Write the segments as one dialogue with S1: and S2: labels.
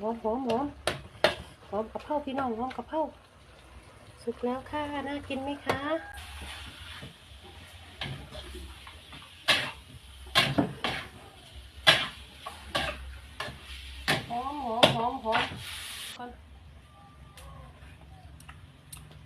S1: หอมหอมหอมหอมกะเพราพี่น้องหอมกะเพราสุกแล้วค่ะ น่ากินไหมคะหอมหอมหอมหอมก่อน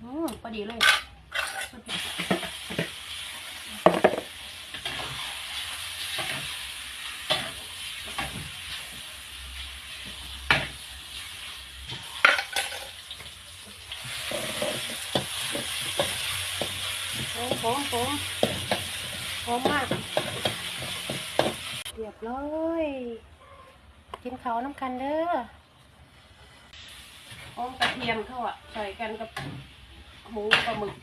S1: อืมพอดีเลยสุดยอด หอมหอมหอมหอมมาก เรียบร้อย กินเขาน้ำกันเด้อหอมกระเทียมเขาอะใส่กันกับหมูปลาหมึก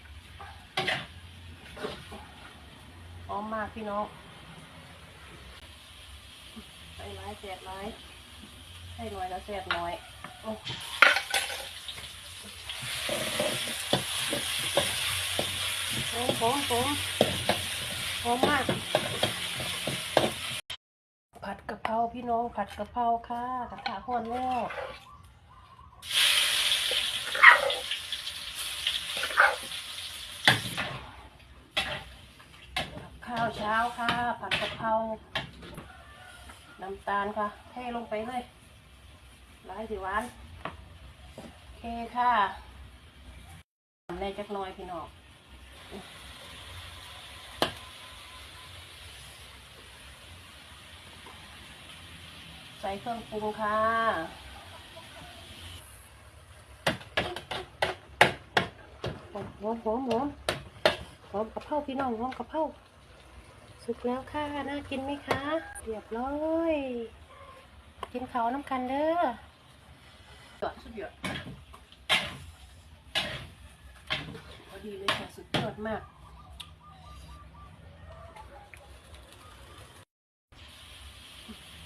S1: หอมมากพี่น้องใส่ร้ายแสบร้ายใส่หน่อยแล้วแสบหน่อยโอ้ หอมหอมหอมมมาก ผัดกะเพราพี่น้องผัดกะเพราค่ะกระทะห้อนแล้วกับข้าวเช้าค่ะ ผัดกะเพราน้ำตาลค่ะเทลงไปเลยร้ายสิหวาน โอเคค่ะในจักน้อยพี่น้อง ใส่เครื่องปรุงค่ะ หอมหอมหอมหอมหอมกะเพราพี่น้องหอมกะเพราสุกแล้วค่ะ น่ากินไหมคะ เรียบร้อย กินเขาน้ำกันเด้อสุดยอดพอด ดีเลยค่ะสุดยอดมาก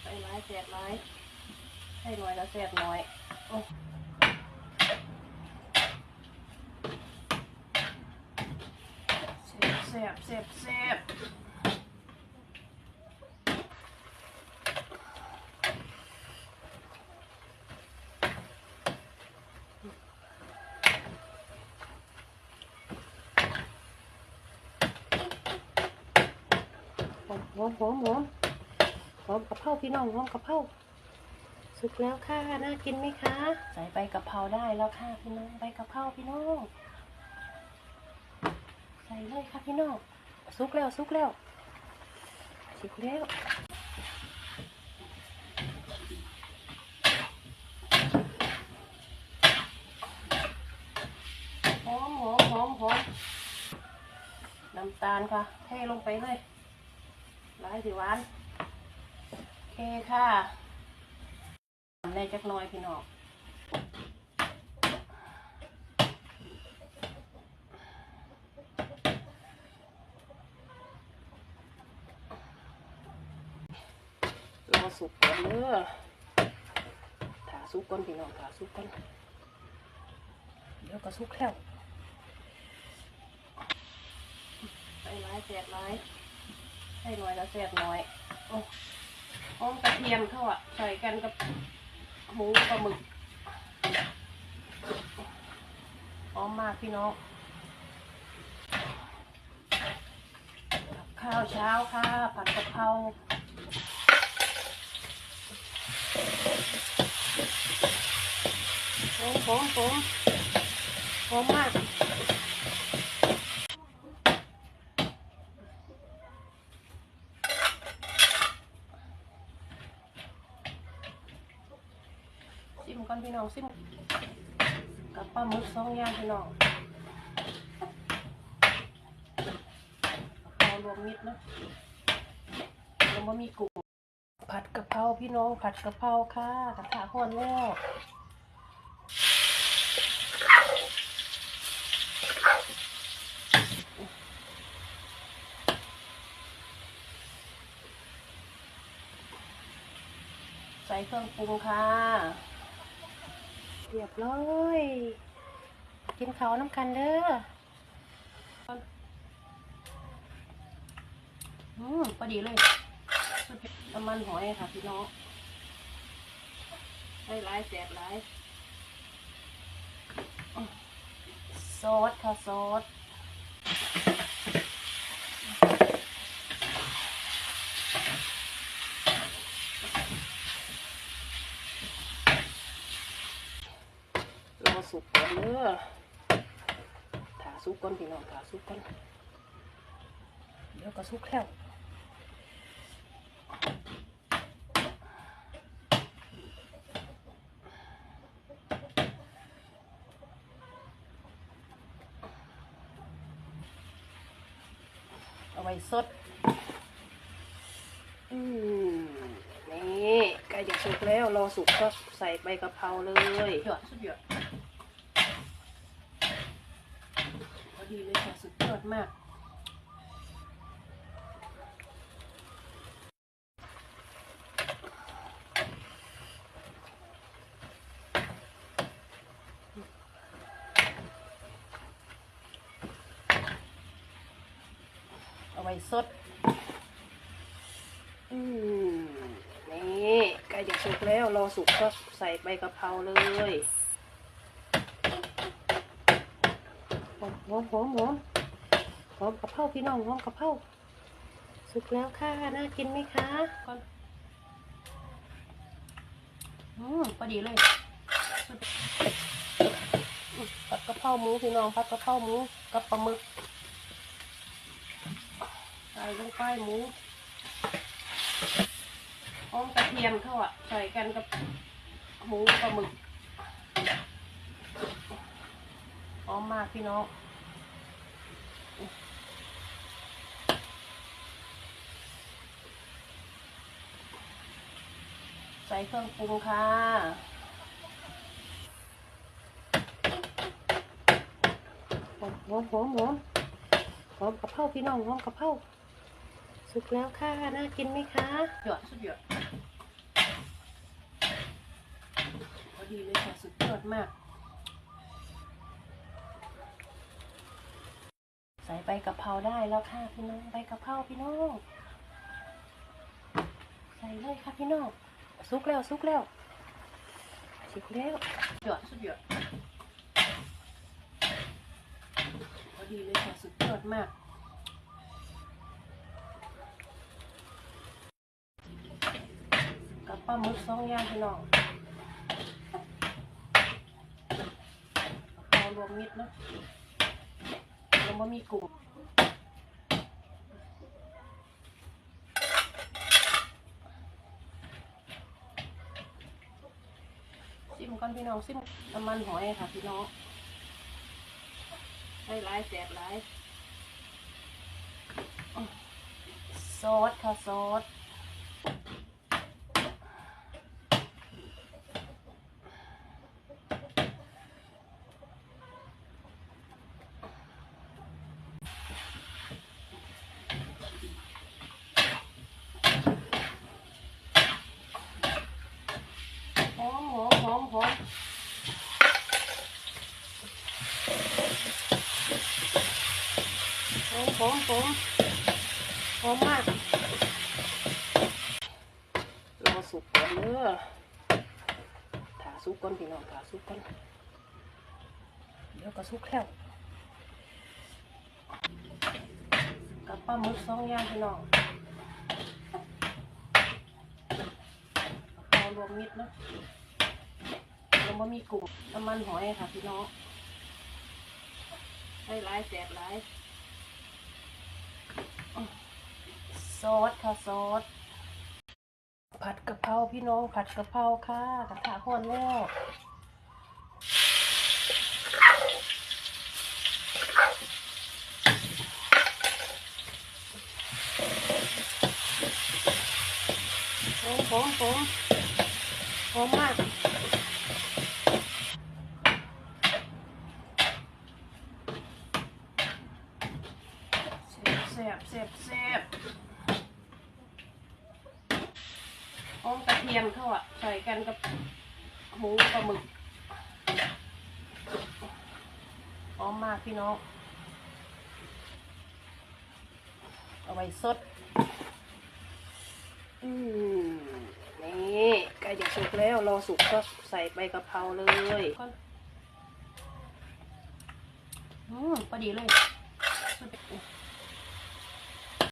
S1: ไปร้ายแสบร้ายใส่หน่อยแล้วแสบหน่อยโอ้แสบแสบแสบ หอมหอมหอมหอมหอมกะเพราพี่น้องหอมกะเพราสุกแล้วค่ะน่ากินไหมคะ ใส่ใบกะเพราได้แล้วค่ะพี่น้องใบกะเพราพี่น้องใส่เลยค่ะพี่น้องสุกแล้วสุกแล้วสุกแล้วหอมหอมหอมหอมน้ำตาลค่ะเทลงไปเลย ร้ายสิหวานโอเคค่ะในจักน้อยพี่น้องรอสุกก่อนเด้อถาสุกก่อนพี่น้องถาสุกก่อนเดี๋ยวก็สุกแล้วใส่ร้ายแสบร้าย ส่หน่อยแล้วแสบหน่อยโอ้หอมกระเทียมเข้าอะ ใส่กันกับหมูปลาหมึกหอมมากพี่น้องข้าวเช้าค่ะ ผัดกะเพราหอมหอมหอมหอมมาก อนพี่น้องซิมกับปลาหมึกสองอย่างพี่น้องเอารวมมิดนะยังไม่มีกุ้งผัดกะเพราพี่น้องผัดกะเพราค่ะกระทะห้อนแล้วใส่เครื่องปรุงค่ะ เรียบร้อย กินเขาน้ำกันเด้ออืมพอดีเลยน้ำมันหอยค่ะพี่น้องให้ร้ายแสบร้ายซอสค่ะซอสรอสุกก่อน เด้อถาสุกก่อนพี่น้องถาสุกก่อนเดี๋ยวก็สุกแล้วเอาไว้สดอืมนี่ใกล้จะสุกแล้ว รอสุกก็ใส่ใบกะเพราเลยหยอดสุดยอดพอ ดีเลยค่ะสุดยอดมากเอาไว้สด อืมนี่ใกล้จะสุกแล้ว รอสุกก็ใส่ใบกะเพราเลย หอมหอมหอมหอมหอมกะเพราพี่น้องหอมกะเพราสุกแล้วค่ะ น่ากินไหมคะก่อนอืมพอดีเลยอืมผัดกะเพราหมูพี่น้องผัดกะเพราหมูกับปลาหมึกใส่ลงไปหมูหอมกระเทียมเข้าอะ ใส่กันกับหมูปลาหมึกหอมมากพี่น้อง ใส่เครื่องปรุงค่ะ หอมหอมหอมหอมหอมกะเพราพี่น้องหอมกะเพราสุกแล้วค่ะ น่ากินไหมคะหยอดสุดยอดพอดีเลยค่ะ สุดยอดมาก ใส่ใบกะเพราได้แล้วค่ะพี่น้อง ใบกะเพราพี่น้อง ใส่เลยค่ะพี่น้อง สุกแล้วสุกแล้วสุกแล้วหยอดสุดยอดพอดีเลยค่ะสุดยอดมากกับปลาหมึกสองอย่างพี่น้องเอารวมมิดเนาะยังไม่มีกลุ่ม ซิมก่อนพี่น้องซิมน้ำมันหอยค่ะพี่น้องให้ร้ายแสบร้ายซอสค่ะซอสหอมหอมหอมหอม หอมหอมหอมหอมมากรอสุกก่อนเด้อถาสุกก่อนพี่น้องถาสุกก่อนเดี๋ยวก็สุกแล้วกับปลาหมึกสองอย่างพี่น้องเอารวมมิดนะยังไม่มีกลุ่มน้ำมันหอยค่ะพี่น้องให้ร้ายแสบร้าย ซอสค่ะซอสผัดกะเพราพี่น้องผัดกะเพราค่ะกระทะร้อนแล้วหอมหอมหอมหอมมาก แซ่บแซ่บแซ่บหอมกระเที ยมเข้าอะใส่กันกับหมูปลาหมึกหอมมากพี่น้อง เอาไว้สด อืมนี่ใกล้จะสุกแล้ว รอสุกก็ใส่ใบกะเพราเลยอืมพอดีเลย